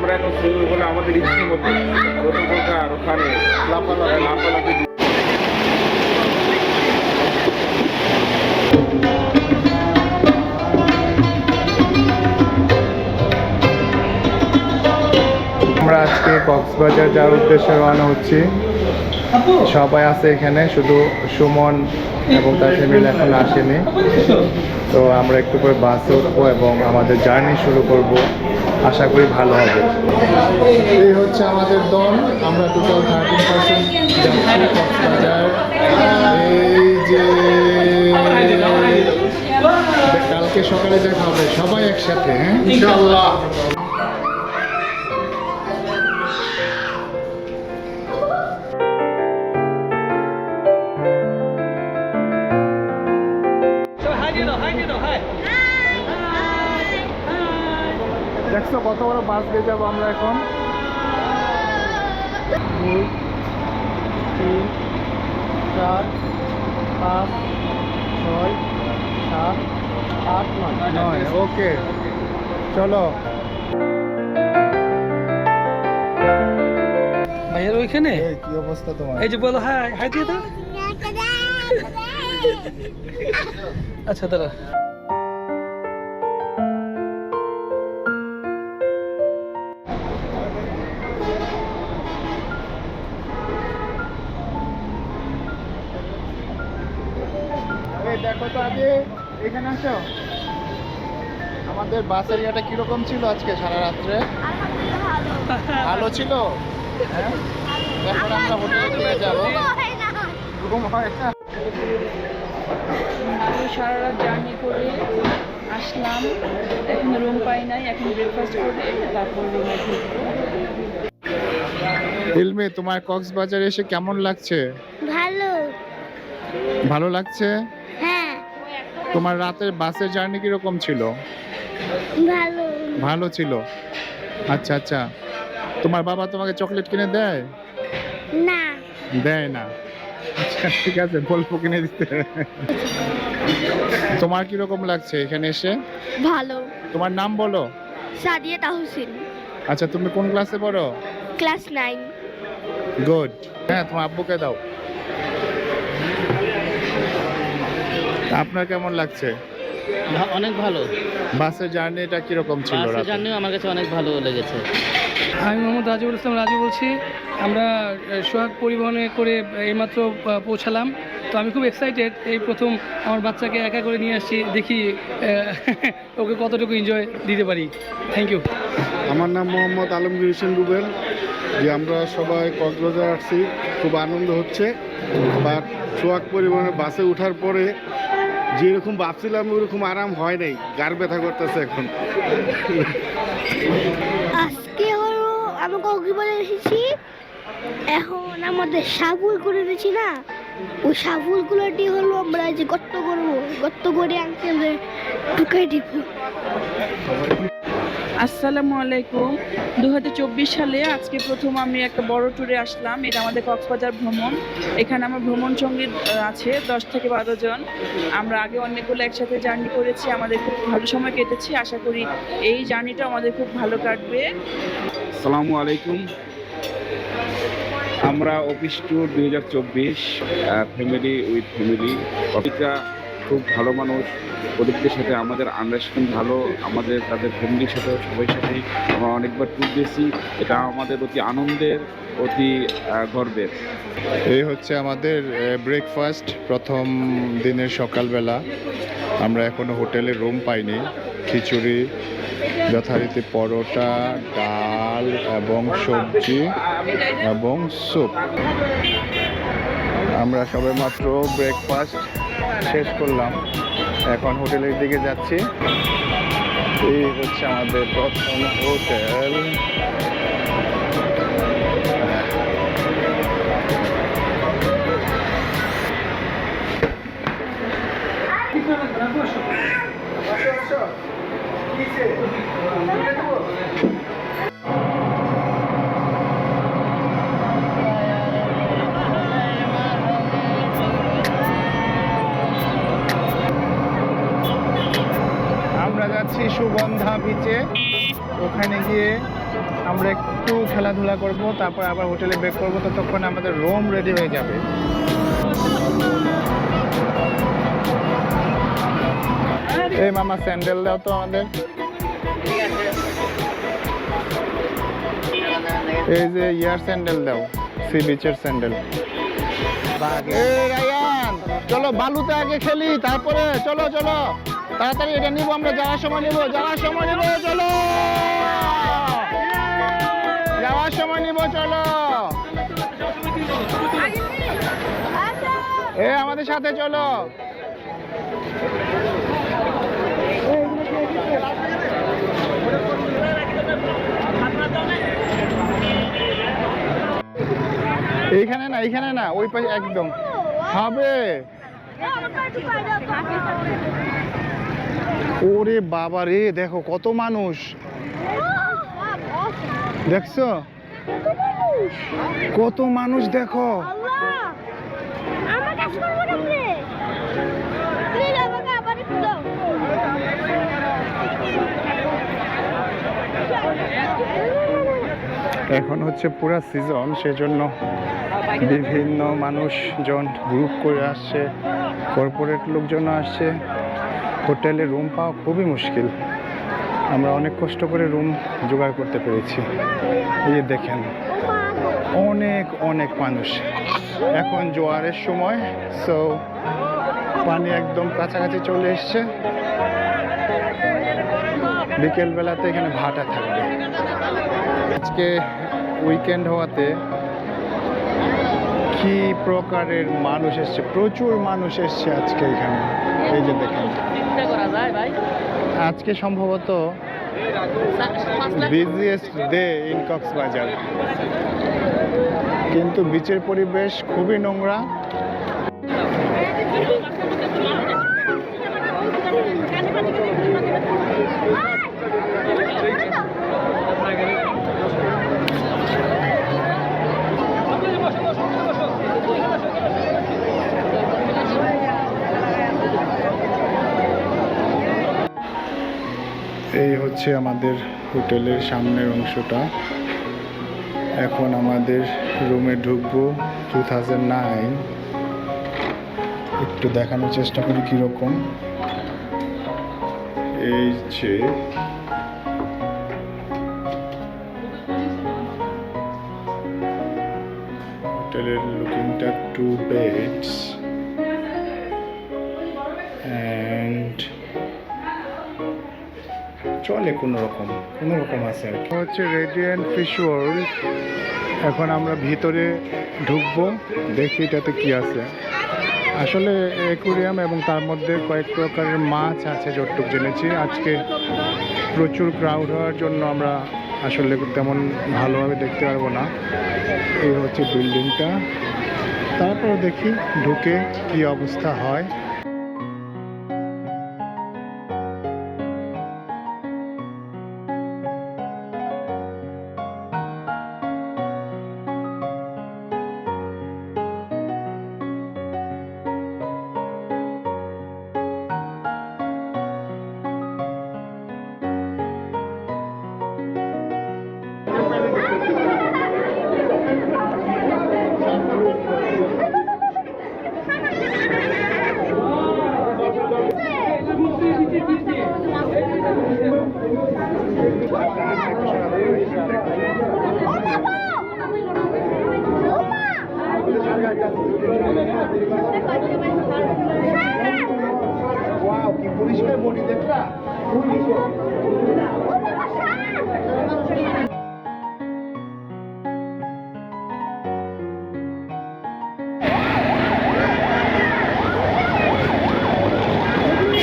আমরা এখন সুইমিং বলে আমাদের ইচ্ছে মতো যত প্রকার ওখানে লাফালাফি আজকে কক্সবাজার যাওয়ার উদ্দেশ্যে রওনা হচ্ছি। সবাই আছে এখানে, শুধু সুমন এবং তার ফ্যামিলি এখন আসেনি। তো আমরা একটু করে বাসে উঠবো এবং আমাদের জার্নি শুরু করব। আশা করি ভালো হবে। এই হচ্ছে আমাদের দল। আমরা টোটাল থার্টিন পার্সেন্ট কক্সবাজার। এই যে কালকে সকালে দেখা হবে সবাই একসাথে হ্যাঁ? ইনশাল্লাহ দিয়ে যাব আমরা এখন। দুই তিন চার পাঁচ ছয় সাত আট নয়। নয় ওকে। চলো। ভাইয়ের ওইখানে? কি অবস্থা তোমার? এই যে বলো হাই হাই দিয়ে দাও। আচ্ছা দাঁড়া। এখানে আসো। আমাদের বাসের ইয়াটা কীরকম ছিল আজকে সারা রাত্রে? ভালো ছিল? হ্যাঁ? এরপর আমরা হোটেলে চলে যাব। রুম হয় না। সারা রাত জার্নি করে আসলাম। এখন রুম পাই নাই এখন ব্রেকফাস্ট করে তারপর রুমে ঢুকবো। ইলমি তোমার কক্সবাজারে এসে কেমন লাগছে? ভালো। ভালো লাগছে? তোমার রাতের বাসের জার্নি কীরকম ছিল? ভালো। ভালো ছিল? আচ্ছা আচ্ছা। তোমার বাবা তোমাকে চকলেট কিনে দেয়? না। দেয় না। আচ্ছা ঠিক আছে বলব কিনে দিতে। তোমার কীরকম লাগছে এখানে এসে? ভালো। তোমার নাম বলো। সাদিয়া তাহসিন। আচ্ছা তুমি কোন ক্লাসে পড়ো? Class nine. গুড হ্যাঁ তোমার আব্বুকে দাও। আপনার কেমন লাগছে? অনেক ভালো। বাসের জার্নিটা কীরকম ছিল বাসে রাতে? জার্নিও আমার কাছে অনেক ভালো লেগেছে। আমি মোহাম্মদ রাজিবুল ইসলাম রাজু বলছি। আমরা সোহাগ পরিবহনে করে এইমাত্র পৌঁছালাম। তো আমি খুব এক্সাইটেড এই প্রথম আমার বাচ্চাকে একা করে নিয়ে আসছি। দেখি ওকে কতটুকু এনজয় দিতে পারি। থ্যাংক ইউ আমার নাম মোহাম্মদ আলমগীর হোসেন রুবেল। যে আমরা সবাই কক্সবাজার আসছি। খুব আনন্দ হচ্ছে। বা সোয়াগ পরিবহনে বাসে ওঠার পরে যেরকম ভাবছিলাম, ওরকম আরাম হয় নাই। গার ব্যথা করতেছে এখন। আজকে হলো আমি বলে এসেছি। এখন আমাদের সাবুল করে দিয়েছি না? ওই সাবুলগুলোটি হলো আমরা যে গর্ত করব। গর্ত করে আঙ্কেলে ঢুকাই দিব আসসালামু আলাইকুম। দু হাজার চব্বিশ সালে আজকে প্রথম আমি একটা বড় ট্যুরে আসলাম। এটা আমাদের কক্সবাজার ভ্রমণ। এখানে আমার ভ্রমণ সঙ্গী আছে দশ থেকে বারো জন। আমরা আগে অনেকগুলো একসাথে জার্নি করেছি, আমাদের খুব ভালো সময় কেটেছি। আশা করি এই জার্নিটা আমাদের খুব ভালো কাটবে। আসসালামু আলাইকুম। আমরা অফিস ট্যুর দুই হাজার চব্বিশ ফ্যামিলি উইথ ফ্যামিলি খুব ভালো মানুষ। ওদেরদের সাথে আমাদের আন্ডারস্ট্যান্ড ভালো, আমাদের, তাদের ফ্যামিলির সাথে সবাই সাথেই আমরা অনেকবার ট্যুর দিয়েছি। এটা আমাদের অতি আনন্দের, অতি গর্বের। এই হচ্ছে আমাদের ব্রেকফাস্ট প্রথম দিনের সকালবেলা। আমরা এখনও হোটেলে রুম পাইনি। খিচুড়ি, যথারীতি পরোটা, ডাল এবং সবজি এবং স্যুপ আমরা সবে মাত্র ব্রেকফাস্ট শেষ করলাম। এখন হোটেলের দিকে যাচ্ছি। এই হচ্ছে আমাদের প্রথম হোটেল। সুগন্ধা বিচে ওখানে গিয়ে আমরা একটু খেলাধুলা করব, তারপর আবার হোটেলে ব্রেক করব, ততক্ষণ আমাদের রুম রেডি হয়ে যাবে। এই মামা স্যান্ডেল দাও তো আমাদের। এই যে ইয়ার স্যান্ডেল দাও, সি বিচের স্যান্ডেল চলো বালুতে আগে খেলি, তারপরে, চলো চলো। তাড়াতাড়ি এটা নিব, আমরা যাওয়ার সময় নিব, যাওয়ার সময় নিব, চলো। যাওয়ার সময় নিব, চলো। এ, আমাদের সাথে চলো। এইখানে না এইখানে না, ওই পাশে একদম। হবে। ওরে বাবা রে, দেখো কত মানুষ। দেখছ? কত মানুষ, দেখো। এখন হচ্ছে পুরা সিজন সেজন্য বিভিন্ন মানুষজন গ্রুপ করে আসছে কর্পোরেট লোকজন আসছে। হোটেলে রুম পাওয়া খুবই মুশকিল। আমরা অনেক কষ্ট করে রুম জোগাড় করতে পেরেছি। এই দেখেন, অনেক অনেক মানুষ। এখন জোয়ারের সময় সো পানি একদম কাছাকাছি চলে এসছে। বিকেলবেলাতে এখানে ভাটা থাকবে। আজকে উইকেন্ড হওয়াতে কি প্রকারের মানুষ এসছে? প্রচুর মানুষ এসছে আজকে এখানে। এই যে দেখেন। আজকে সম্ভবত বিজিএস্ট ডে ইন কক্সবাজার। কিন্তু বিচের পরিবেশ খুবই নোংরা। হচ্ছে আমাদের হোটেলের সামনের অংশটা। এখন আমাদের রুমে ঢুকবো টু নাইন। একটু দেখানোর চেষ্টা করি কীরকম। এই যে হোটেলের লুকিংটা টু বেডস চলে কোনো রকম কোনো রকম আছে আর কি। হচ্ছে রেডিয়েন্ট ফিশ ওয়ার্ল্ড এখন আমরা ভিতরে ঢুকবো, দেখি এটাতে কি আছে। আসলে অ্যাকুরিয়াম এবং তার মধ্যে কয়েক প্রকারের মাছ আছে, যতটুক জেনেছি। আজকে প্রচুর ক্রাউড হওয়ার জন্য আমরা আসলে তেমন ভালোভাবে দেখতে পারব না। এই হচ্ছে বিল্ডিংটা তারপর দেখি ঢুকে কি অবস্থা হয়।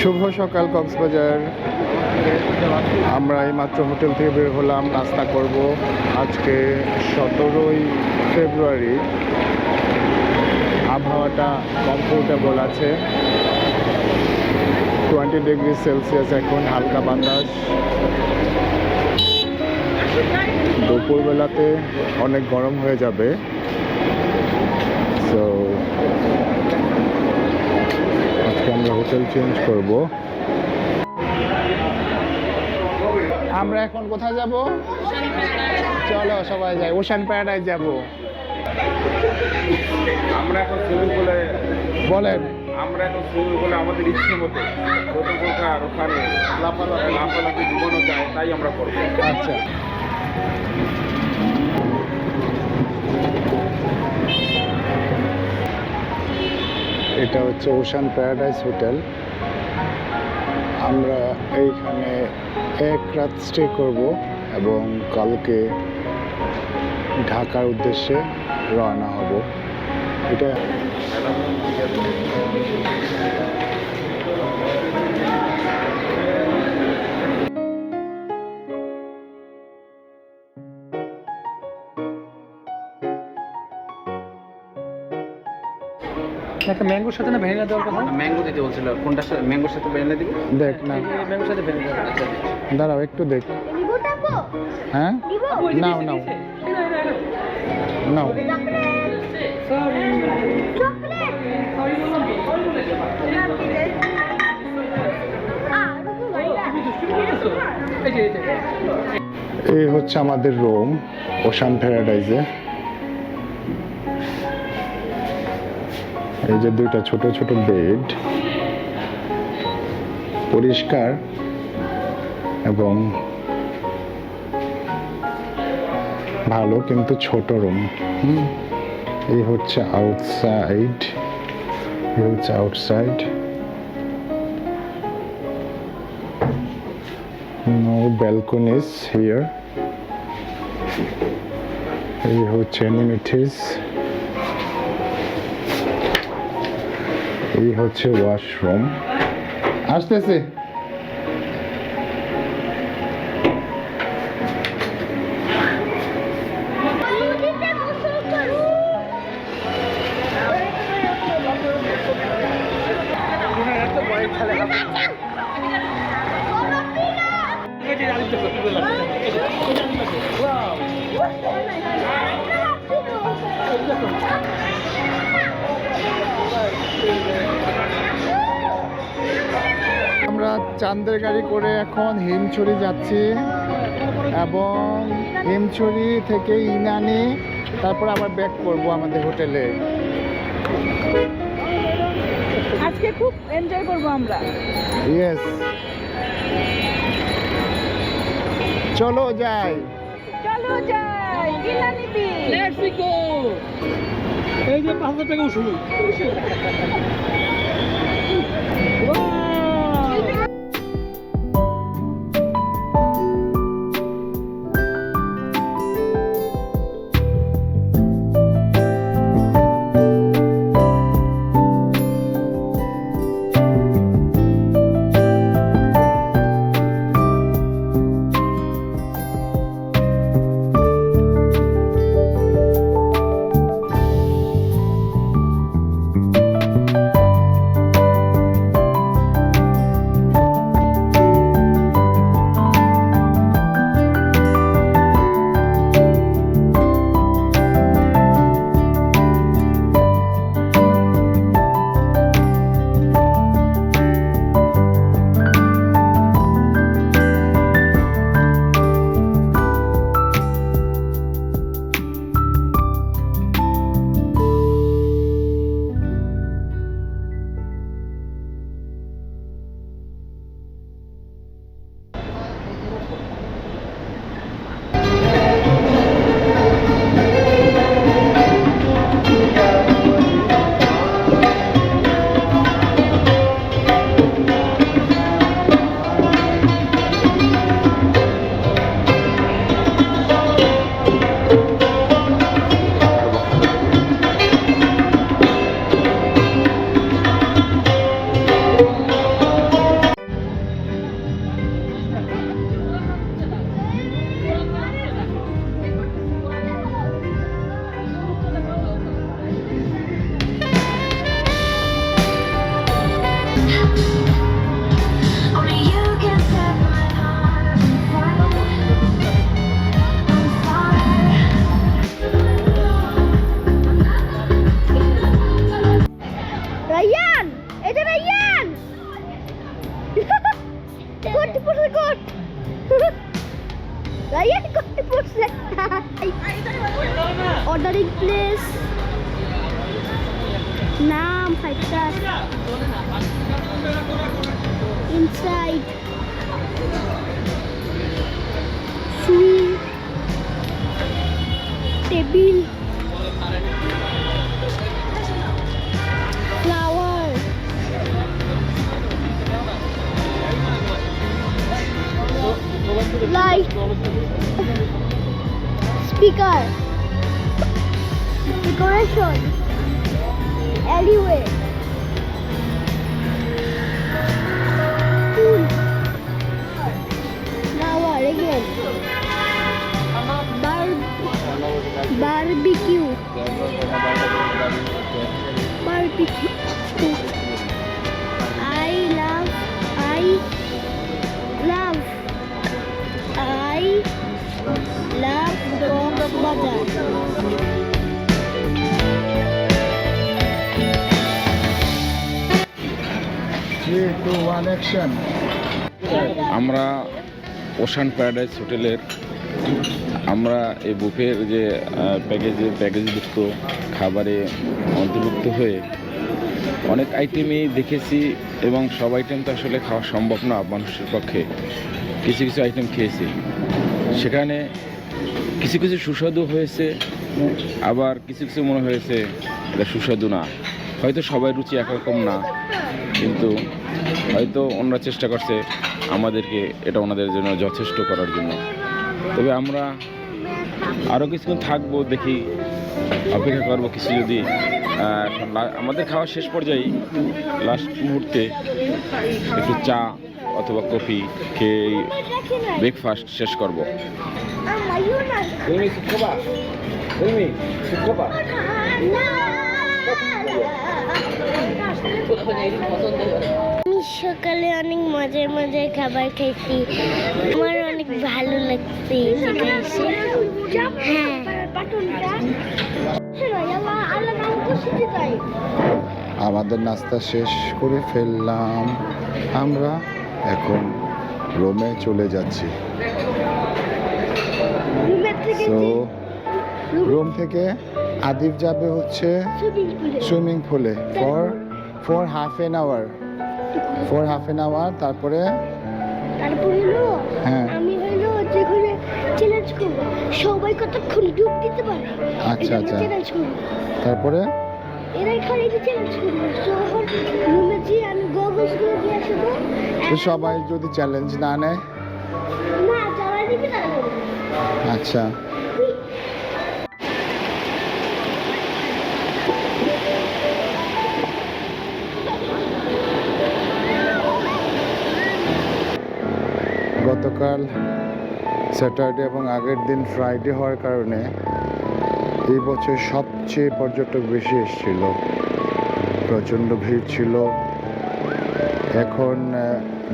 শুভ সকাল, কক্সবাজার। আমরা এই মাত্র হোটেল থেকে বের হলাম, নাস্তা করব আজকে সতেরোই ফেব্রুয়ারি। আবহাওয়াটা কমফোর্টেবল আছে। টোয়েন্টি ডিগ্রি সেলসিয়াস এখন হালকা বাতাস। দুপুরবেলাতে অনেক গরম হয়ে যাবে। সো আজকে আমরা হোটেল চেঞ্জ করব। আমরা এখন কোথায় যাব? চলো সবাই যাই ওশান প্যারাডাইজ যাব। আমরা এখন সুইমিং পুলে বলেন। আমরা এখন সুইমিং পুলে আমাদের ইচ্ছে মতো যত প্রকার ওখানে লাফালাফি লাফালাফি জীবনও চায় তাই আমরা করব। আচ্ছা। এটা হচ্ছে ওশান প্যারাডাইস হোটেল। আমরা এইখানে এক রাত স্টে করব এবং কালকে ঢাকার উদ্দেশ্যে রওনা হব। এটা একটা ম্যাঙ্গোর সাথে না ভ্যানিলা দেওয়ার কথা? ম্যাঙ্গো দিতে বলছিল। কোনটা ম্যাঙ্গোর সাথে ভ্যানিলা দিব? দেখ না। ম্যাঙ্গোর সাথে ভ্যানিলা আচ্ছা দাঁড়াও একটু দেখ। হ্যাঁ? নাও নাও। নাও। এই হচ্ছে আমাদের রুম, ওশান প্যারাডাইজে এই যে দুইটা ছোট ছোট বেড পরিষ্কার এবং ভালো কিন্তু ছোট রুম এই হচ্ছে আউটসাইড এই হচ্ছে আউটসাইড no balconies here এই হচ্ছে amenities এই হচ্ছে ওয়াশরুম আসতেছে চান্দের গাড়ি করে এখন হিমছড়ি যাচ্ছি। এবং হিমছড়ি থেকে ইনানি তারপর আবার ব্যাক করব আমাদের হোটেলে আজকে খুব এনজয় করব আমরা। ইয়েস চলো যাই। চলো যাই বিচ লেটস গো এই যে পাঁচ হাজার টাকা উসুল push the Ordering place. Nam, high. Inside. Sweet. Table. Flower. Light. Speaker. Decoration. Alleyway. Pool. Flower again. Bar barbecue. Barbecue. আমরা ওশান প্যারাডাইস হোটেলের আমরা এই বুফের যে প্যাকেজে প্যাকেজযুক্ত খাবারে অন্তর্ভুক্ত হয়ে অনেক আইটেমই দেখেছি এবং সব আইটেম তো আসলে খাওয়া সম্ভব না মানুষের পক্ষে। কিছু কিছু আইটেম খেয়েছি। সেখানে কিছু কিছু সুস্বাদু হয়েছে, আবার কিছু কিছু মনে হয়েছে এটা সুস্বাদু না। হয়তো সবাই রুচি একরকম না, কিন্তু হয়তো ওনারা চেষ্টা করছে আমাদেরকে এটা ওনাদের জন্য যথেষ্ট করার জন্য তবে আমরা আরও কিছুক্ষণ থাকব দেখি অপেক্ষা করব কিছু যদি এখন আমাদের খাওয়া শেষ পর্যায়ে লাস্ট মুহূর্তে একটু চা অথবা কফি খেয়ে ব্রেকফাস্ট শেষ করব সকালে অনেক মজার মজার খাবার খাইছি আমার অনেক ভালো লাগছে হ্যাঁ। আমাদের নাস্তা শেষ করে ফেললাম। আমরা এখন রোমে চলে যাচ্ছি। তো রুম থেকে আদিব যাবে হচ্ছে সুইমিং পুলে for for half an hour for half an hour তারপরে তারপর হলো হ্যাঁ। আমি হলো যেখানে চ্যালেঞ্জ করব। সবাই কতক্ষণ ডুব দিতে পারে? আচ্ছা, আচ্ছা। চ্যালেঞ্জ করব। তারপরে? এরা এখানে চ্যালেঞ্জ করব। তো রুমে যেয়ে আমি গগলসগুলো দিয়ে আসব। সবাই যদি চ্যালেঞ্জ না নেয়? না যারা দিবে তারা আচ্ছা। গতকাল স্যাটারডে এবং আগের দিন ফ্রাইডে হওয়ার কারণে এই বছর সবচেয়ে পর্যটক বেশি এসেছিল। প্রচণ্ড ভিড় ছিল। এখন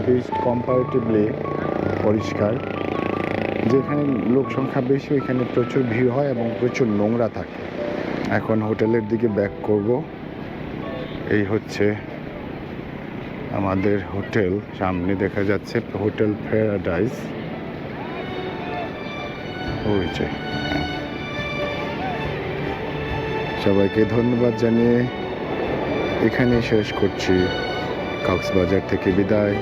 বিচ কম্পারেটিভলি পরিষ্কার। যেখানে লোক সংখ্যা বেশি, ওইখানে প্রচুর ভিড় হয় এবং প্রচুর নোংরা থাকে। এখন হোটেলের দিকে ব্যাক করব। এই হচ্ছে আমাদের হোটেল সামনে দেখা যাচ্ছে হোটেল প্যারাডাইস। হয়েছে হ্যাঁ। সবাইকে ধন্যবাদ জানিয়ে এখানে শেষ করছি। কক্সবাজার থেকে বিদায়।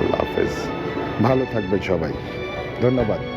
আল্লাহ হাফেজ। ভালো থাকবে সবাই। ধন্যবাদ।